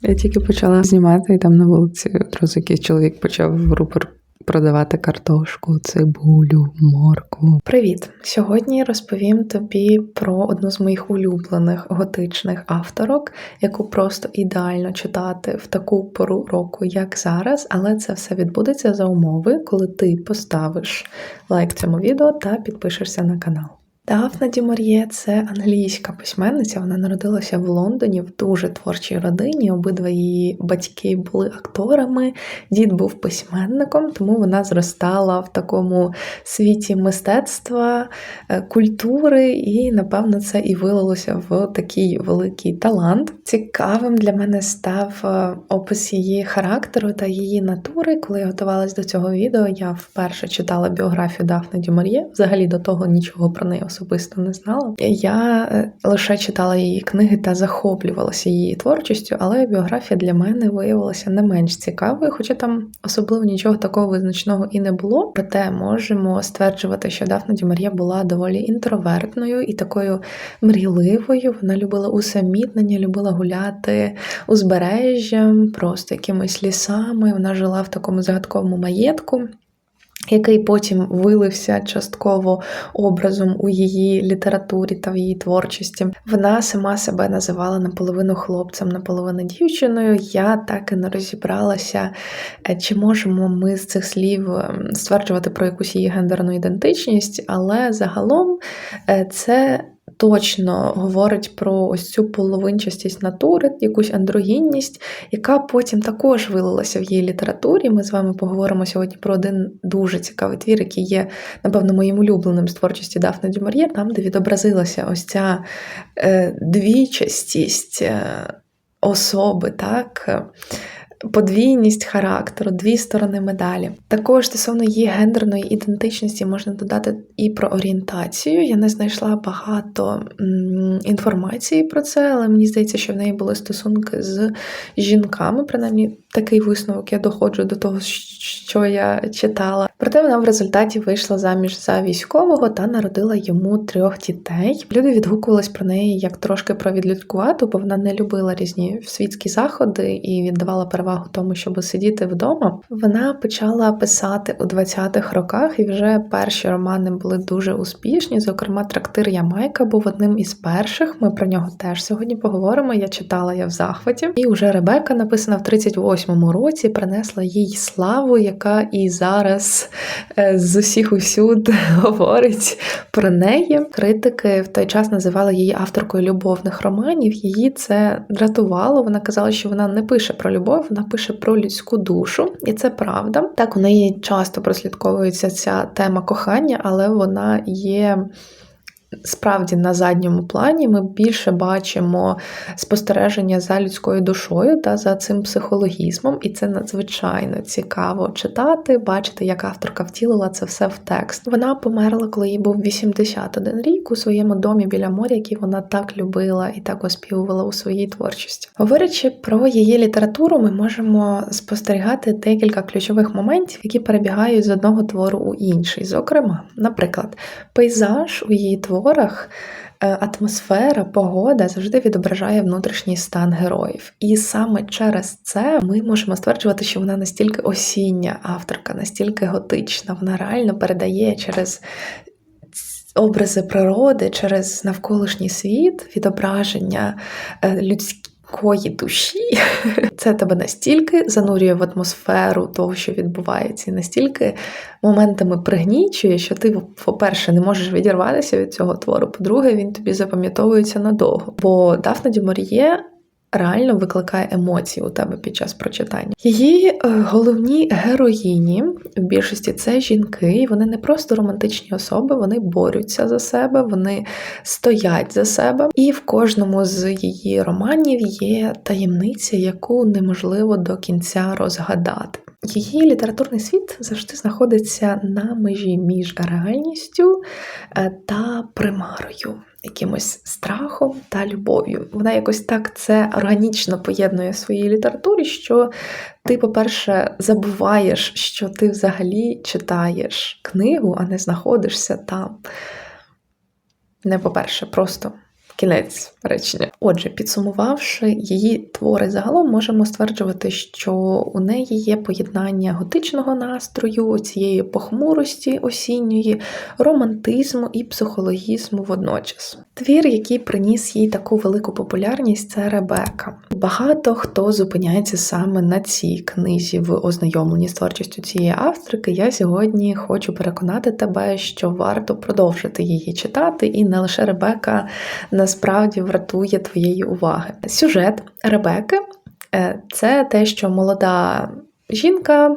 Я тільки почала знімати, і там на вулиці одразу якийсь чоловік почав рупор продавати картошку, цибулю, моркву. Привіт! Сьогодні розповім тобі про одну з моїх улюблених готичних авторок, яку просто ідеально читати в таку пору року, як зараз, але це все відбудеться за умови, коли ти поставиш лайк цьому відео та підпишешся на канал. Дафна Ді це англійська письменниця. Вона народилася в Лондоні в дуже творчій родині. Обидва її батьки були акторами, дід був письменником, тому вона зростала в такому світі мистецтва, е, культури, і, напевно, це і вилилося в такий великий талант. Цікавим для мене став е, опис її характеру та її натури. Коли я готувалась до цього відео, я вперше читала біографію Дафни Ді Мар'є. Взагалі до того нічого про неї особисто не знала. Я е, лише читала її книги та захоплювалася її творчістю, але біографія для мене виявилася не менш цікавою, хоча там особливо нічого такого визначного і не було. Проте можемо стверджувати, що Дафна Ді була доволі інтровертною і такою мрійливою. Вона любила усамітнення, любила гуляти узбережжям, просто якимись лісами. Вона жила в такому загадковому маєтку який потім вилився частково образом у її літературі та в її творчості. Вона сама себе називала наполовину хлопцем, наполовину дівчиною. Я так і не розібралася, е, чи можемо ми з цих слів ем, стверджувати про якусь її гендерну ідентичність, але загалом е, це точно говорить про ось цю половинчастість натури, якусь андрогінність, яка потім також вилилася в її літературі. Ми з вами поговоримо сьогодні про один дуже цікавий твір, який є, напевно, моїм улюбленим з творчості Дафни Дюмар'є, там, де відобразилася ось ця е, двічастість е, особи, так подвійність характеру, дві сторони медалі. Також стосовно її гендерної ідентичності можна додати і про орієнтацію. Я не знайшла багато інформації про це, але мені здається, що в неї були стосунки з жінками, принаймні такий висновок я доходжу до того, що я читала. Проте вона в результаті вийшла заміж за військового та народила йому трьох дітей. Люди відгукувались про неї як трошки про відлюдкувату, бо вона не любила різні світські заходи і віддавала перевагу тому, щоб сидіти вдома. Вона почала писати у 20-х роках, і вже перші романи були дуже успішні. Зокрема, трактир Ямайка був одним із перших. Ми про нього теж сьогодні поговоримо. Я читала я в захваті. І вже Ребека написана в 38-му році, принесла їй славу, яка і зараз е, з усіх усюд говорить про неї. Критики в той час називали її авторкою любовних романів. Її це дратувало. Вона казала, що вона не пише про любов, вона пише про людську душу, і це правда. Так у неї часто прослідковується ця тема кохання, але вона є справді на задньому плані ми більше бачимо спостереження за людською душою та за цим психологізмом, і це надзвичайно цікаво читати, бачити, як авторка втілила це все в текст. Вона померла, коли їй був 81 рік у своєму домі біля моря, який вона так любила і так оспівувала у своїй творчості. Говорячи про її літературу, ми можемо спостерігати декілька ключових моментів, які перебігають з одного твору у інший. Зокрема, наприклад, пейзаж у її творі творах е, атмосфера, погода завжди відображає внутрішній стан героїв. І саме через це ми можемо стверджувати, що вона настільки осіння авторка, настільки готична, вона реально передає через. Образи природи через навколишній світ, відображення е, людських кої душі, це тебе настільки занурює в атмосферу того, що відбувається, і настільки моментами пригнічує, що ти, по-перше, не можеш відірватися від цього твору. По-друге, він тобі запам'ятовується надовго. Бо Дафна Дюмар'є реально викликає емоції у тебе під час прочитання. Її е, головні героїні в більшості це жінки, і вони не просто романтичні особи, вони борються за себе, вони стоять за себе. І в кожному з її романів є таємниця, яку неможливо до кінця розгадати. Її літературний світ завжди знаходиться на межі між реальністю е, та примарою якимось страхом та любов'ю. Вона якось так це органічно поєднує в своїй літературі, що ти, по-перше, забуваєш, що ти взагалі читаєш книгу, а не знаходишся там. Не по-перше, просто Кінець речення. Отже, підсумувавши її твори загалом, можемо стверджувати, що у неї є поєднання готичного настрою, цієї похмурості осінньої, романтизму і психологізму водночас. Твір, який приніс їй таку велику популярність, це Ребека. Багато хто зупиняється саме на цій книзі в ознайомленні з творчістю цієї авторки. Я сьогодні хочу переконати тебе, що варто продовжити її читати, і не лише Ребека насправді вартує твоєї уваги. Сюжет Ребеки е, це те, що молода жінка.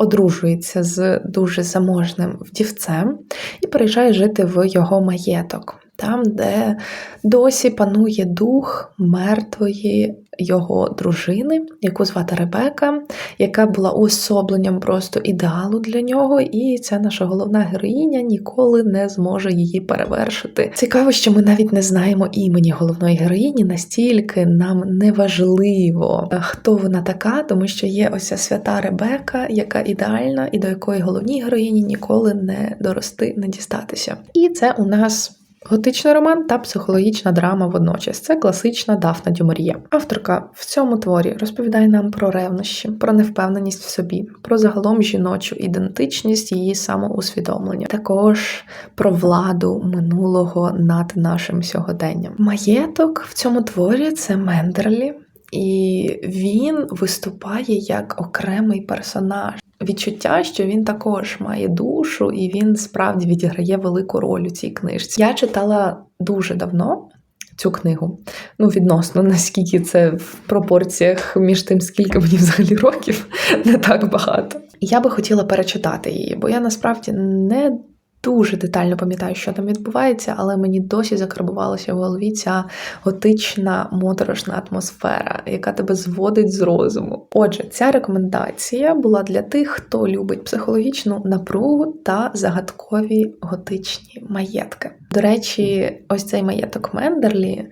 Одружується з дуже заможним вдівцем і переїжджає жити в його маєток, там, де досі панує дух мертвої його дружини, яку звати Ребека, яка була уособленням просто ідеалу для нього, і ця наша головна героїня ніколи не зможе її перевершити. Цікаво, що ми навіть не знаємо імені головної героїні, настільки нам не важливо, хто вона така, тому що є ось ця свята Ребека, яка ідеальна і до якої головній героїні ніколи не дорости, не дістатися. І це у нас. Готичний роман та психологічна драма водночас це класична Дафна Дюмор'є. Авторка в цьому творі розповідає нам про ревнощі, про невпевненість в собі, про загалом жіночу ідентичність, її самоусвідомлення, також про владу минулого над нашим сьогоденням. Маєток в цьому творі це Мендерлі, і він виступає як окремий персонаж. Відчуття, що він також має душу, і він справді відіграє велику роль у цій книжці. Я читала дуже давно цю книгу. Ну, відносно наскільки це в пропорціях між тим, скільки мені взагалі років, не так багато. Я би хотіла перечитати її, бо я насправді не дуже детально пам'ятаю, що там відбувається, але мені досі закарбувалася в голові ця готична моторошна атмосфера, яка тебе зводить з розуму. Отже, ця рекомендація була для тих, хто любить психологічну напругу та загадкові готичні маєтки. До речі, ось цей маєток Мендерлі.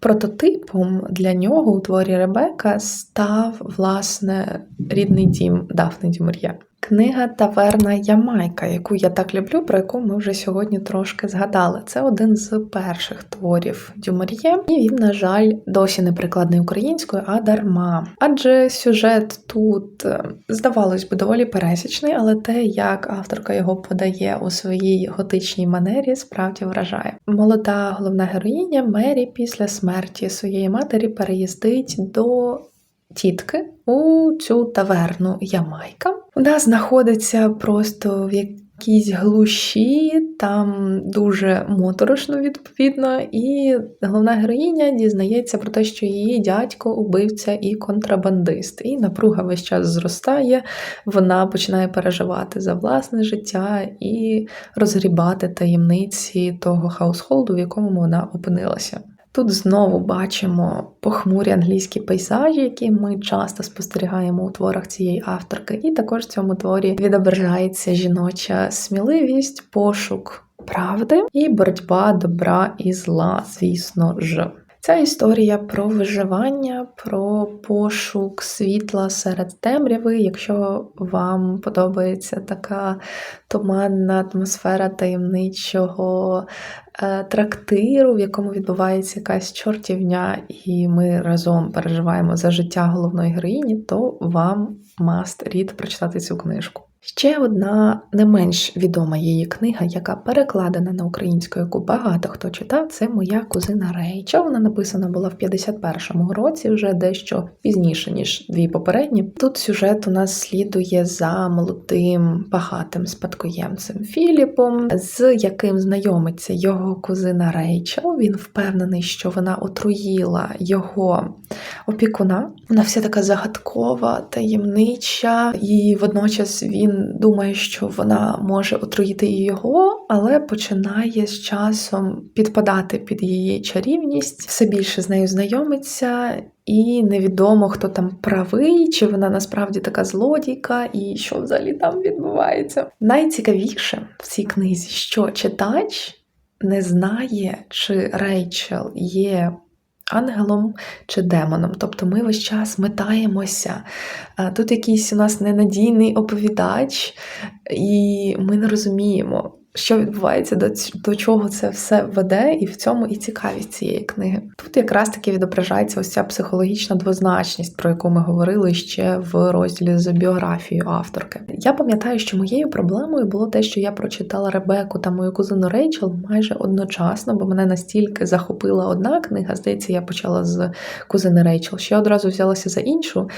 Прототипом для нього у творі Ребека став власне рідний дім Дафни Дюмур'є. Книга Таверна Ямайка, яку я так люблю, про яку ми вже сьогодні трошки згадали. Це один з перших творів Дюмар'є, і він, на жаль, досі не прикладний українською, а дарма. Адже сюжет тут, е, здавалось би, доволі пересічний, але те, як авторка його подає у своїй готичній манері, справді вражає. Молода головна героїня Мері після смерті своєї матері переїздить до тітки у цю таверну Ямайка. Вона знаходиться просто в якійсь глуші, там дуже моторошно, відповідно, і головна героїня дізнається про те, що її дядько убивця і контрабандист. І напруга весь час зростає, вона починає переживати за власне життя і розгрібати таємниці того хаусхолду, в якому вона опинилася. Тут знову бачимо похмурі англійські пейзажі, які ми часто спостерігаємо у творах цієї авторки, і також в цьому творі відображається жіноча сміливість, пошук правди і боротьба добра і зла, звісно ж. Ця історія про виживання, про пошук світла серед темряви. Якщо вам подобається така туманна атмосфера таємничого е, трактиру, в якому відбувається якась чортівня, і ми разом переживаємо за життя головної героїні, то вам must read прочитати цю книжку. Ще одна не менш відома її книга, яка перекладена на українську, яку багато хто читав, це моя кузина Рейчел. Вона написана була в 51-му році, вже дещо пізніше, ніж дві попередні. Тут сюжет у нас слідує за молодим багатим спадкоємцем Філіпом, з яким знайомиться його кузина Рейчел. Він впевнений, що вона отруїла його опікуна. Вона вся така загадкова, таємнича, і водночас він думає, що вона може отруїти і його, але починає з часом підпадати під її чарівність, все більше з нею знайомиться. І невідомо, хто там правий, чи вона насправді така злодійка, і що взагалі там відбувається. Найцікавіше в цій книзі, що читач не знає, чи Рейчел є ангелом чи демоном. Тобто ми весь час метаємося. Тут якийсь у нас ненадійний оповідач, і ми не розуміємо, що відбувається, до, до чого це все веде, і в цьому і цікавість цієї книги. Тут якраз таки відображається ось ця психологічна двозначність, про яку ми говорили ще в розділі з біографією авторки. Я пам'ятаю, що моєю проблемою було те, що я прочитала Ребеку та мою кузину Рейчел майже одночасно, бо мене настільки захопила одна книга. Здається, я почала з кузини Рейчел, я одразу взялася за іншу.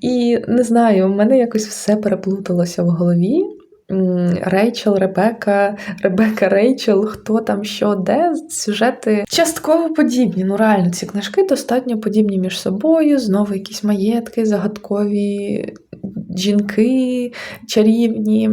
І не знаю, в мене якось все переплуталося в голові. Рейчел, Ребека, Ребека, Рейчел, хто там що, де сюжети частково подібні. Ну реально, ці книжки достатньо подібні між собою. Знову якісь маєтки, загадкові жінки чарівні.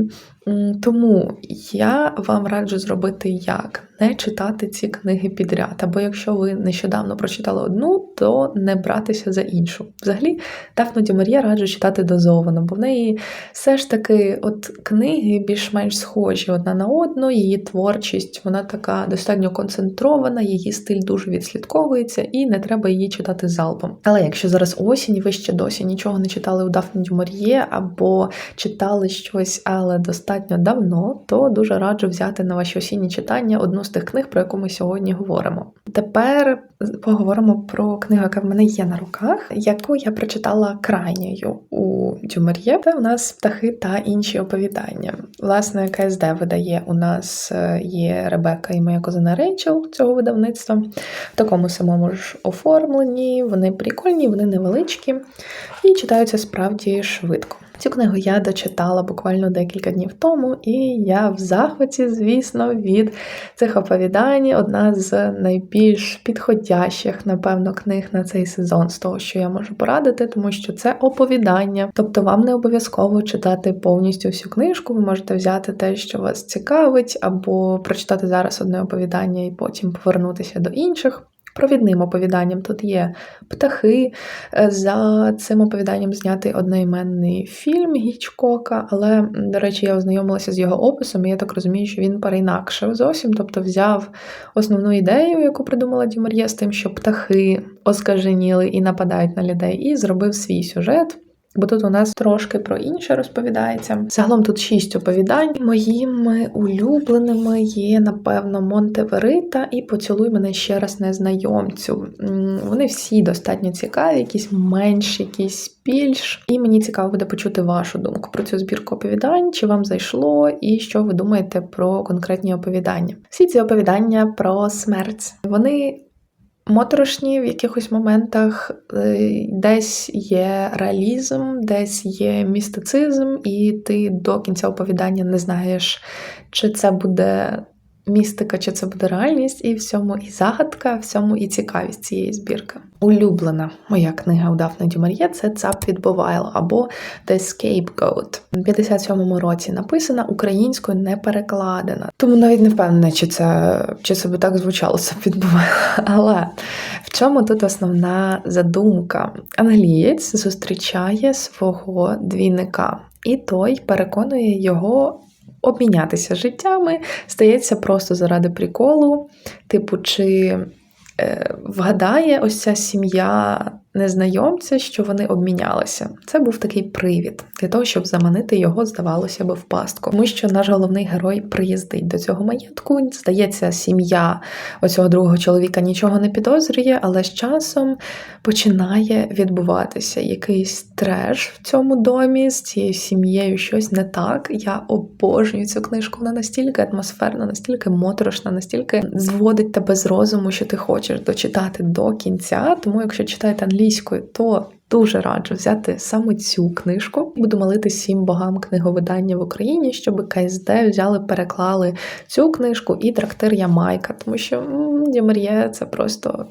Тому я вам раджу зробити як не читати ці книги підряд. Або якщо ви нещодавно прочитали одну, то не братися за іншу. Взагалі, Дафну Дюмар'є раджу читати дозовано, бо в неї все ж таки от книги більш-менш схожі одна на одну, її творчість вона така достатньо концентрована, її стиль дуже відслідковується, і не треба її читати залпом. Але якщо зараз осінь, ви ще досі нічого не читали у Дафни Дюмар'є або читали щось, але достатньо давно, то дуже раджу взяти на ваші осінні читання одну з тих книг, про яку ми сьогодні говоримо. Тепер поговоримо про книгу, яка в мене є на руках, яку я прочитала крайньою у Дюмар'є. Це у нас птахи та інші оповідання. Власне, КСД видає у нас е, є Ребека і моя кузина Рейчел цього видавництва. В такому самому ж оформленні. Вони прикольні, вони невеличкі і читаються справді швидко. Цю книгу я дочитала буквально декілька днів тому, і я в захваті, звісно, від цих оповідань. Одна з найбільш підходящих, напевно, книг на цей сезон з того, що я можу порадити, тому що це оповідання. Тобто вам не обов'язково читати повністю всю книжку. Ви можете взяти те, що вас цікавить, або прочитати зараз одне оповідання і потім повернутися до інших. Провідним оповіданням тут є птахи. Е, За цим оповіданням знятий одноіменний фільм Гічкока, але, до речі, я ознайомилася з його описом, і я так розумію, що він переінакшив зовсім, тобто взяв основну ідею, яку придумала Дюмар'є, з тим, що птахи оскаженіли і нападають на людей, і зробив свій сюжет. Бо тут у нас трошки про інше розповідається. Загалом тут шість оповідань. Моїми улюбленими є, напевно, Монтеверита і Поцілуй мене ще раз незнайомцю. Вони всі достатньо цікаві, якісь менш, якісь більш. І мені цікаво буде почути вашу думку про цю збірку оповідань, чи вам зайшло, і що ви думаєте про конкретні оповідання. Всі ці оповідання про смерть. Вони моторошні в якихось моментах, е, десь є реалізм, десь є містицизм, і ти до кінця оповідання не знаєш, чи це буде містика, чи це буде реальність, і в цьому і загадка, в цьому і цікавість цієї збірки. Улюблена моя книга у Дафни Дюмар'є це Цап від Бовайл або The Scapegoat. У 57-му році написана, українською не перекладена. Тому навіть не впевнена, чи це, чи це би так звучало Цап від. Але в чому тут основна задумка? Англієць зустрічає свого двійника, і той переконує його обмінятися життями, стається просто заради приколу. Типу, чи е, вгадає ось ця сім'я незнайомця, що вони обмінялися. Це був такий привід для того, щоб заманити його, здавалося би, в пастку. Тому що наш головний герой приїздить до цього маєтку. Здається, сім'я оцього другого чоловіка нічого не підозрює, але з часом починає відбуватися якийсь треш в цьому домі з цією сім'єю щось не так. Я обожнюю цю книжку. Вона настільки атмосферна, настільки моторошна, настільки зводить тебе з розуму, що ти хочеш дочитати до кінця. Тому, якщо читаєте англійською, то Дуже раджу взяти саме цю книжку. Буду молити всім богам книговидання в Україні, щоб КСД взяли, переклали цю книжку і трактир Ямайка, тому що Дімар'є це просто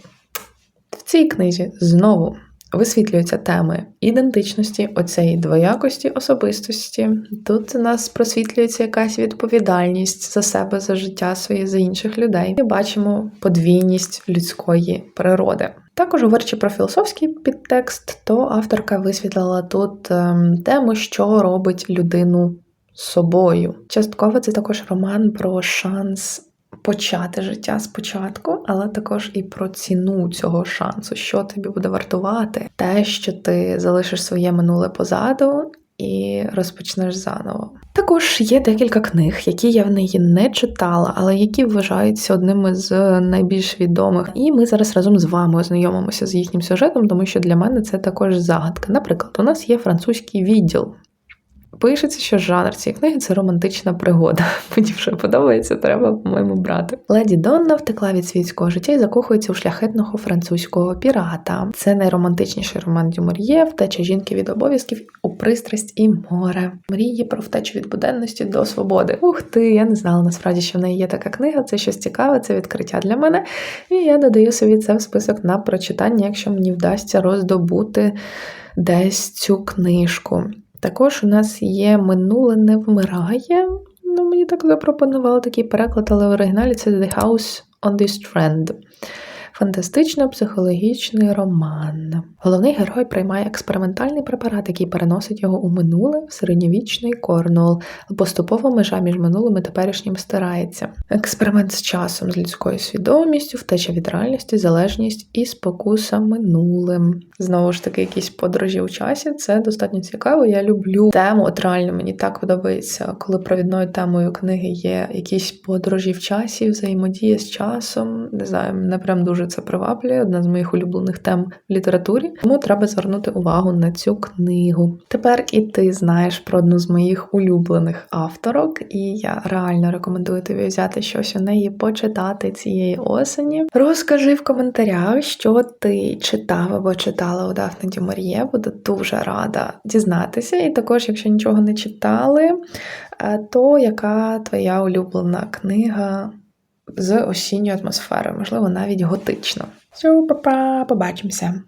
в цій книзі знову висвітлюються теми ідентичності, оцеї двоякості особистості. Тут у нас просвітлюється якась відповідальність за себе, за життя своє, за інших людей. І бачимо подвійність людської природи. Також, говорячи про філософський підтекст, то авторка висвітлила тут ем, тему, що робить людину собою. Частково це також роман про шанс почати життя спочатку, але також і про ціну цього шансу, що тобі буде вартувати, те, що ти залишиш своє минуле позаду. і розпочнеш заново. Також є декілька книг, які я в неї не читала, але які вважаються одними з найбільш відомих. І ми зараз разом з вами ознайомимося з їхнім сюжетом, тому що для мене це також загадка. Наприклад, у нас є французький відділ. Пишеться, що жанр цієї книги це романтична пригода. Мені вже подобається, треба, по-моєму, брати. Леді Донна втекла від світського життя і закохується у шляхетного французького пірата. Це найромантичніший роман Дюмор'є, втеча жінки від обов'язків у пристрасть і море. Мрії про втечу від буденності до свободи. Ух ти, я не знала насправді, що в неї є така книга. Це щось цікаве, це відкриття для мене. І я додаю собі це в список на прочитання, якщо мені вдасться роздобути десь цю книжку. Також у нас є минуле не вмирає. Ну, мені так запропонували такий переклад, але в оригіналі це The House on the Strand. Фантастично-психологічний роман. Головний герой приймає експериментальний препарат, який переносить його у минуле в середньовічний Корнуол. Поступово межа між минулим і теперішнім стирається. Експеримент з часом, з людською свідомістю, втеча від реальності, залежність і спокуса минулим. Знову ж таки, якісь подорожі у часі. Це достатньо цікаво. Я люблю тему. От реально мені так подобається, коли провідною темою книги є якісь подорожі в часі, взаємодія з часом. Не знаю, мене прям дуже це приваблює. Одна з моїх улюблених тем в літературі. Тому треба звернути увагу на цю книгу. Тепер і ти знаєш про одну з моїх улюблених авторок, і я реально рекомендую тобі взяти щось у неї почитати цієї осені. Розкажи в коментарях, що ти читав або читала у Дафне Дюмар'є. Буду дуже рада дізнатися. І також, якщо нічого не читали, е, то яка твоя улюблена книга з осінньою атмосферою, можливо, навіть готично. Все, па-па, побачимося!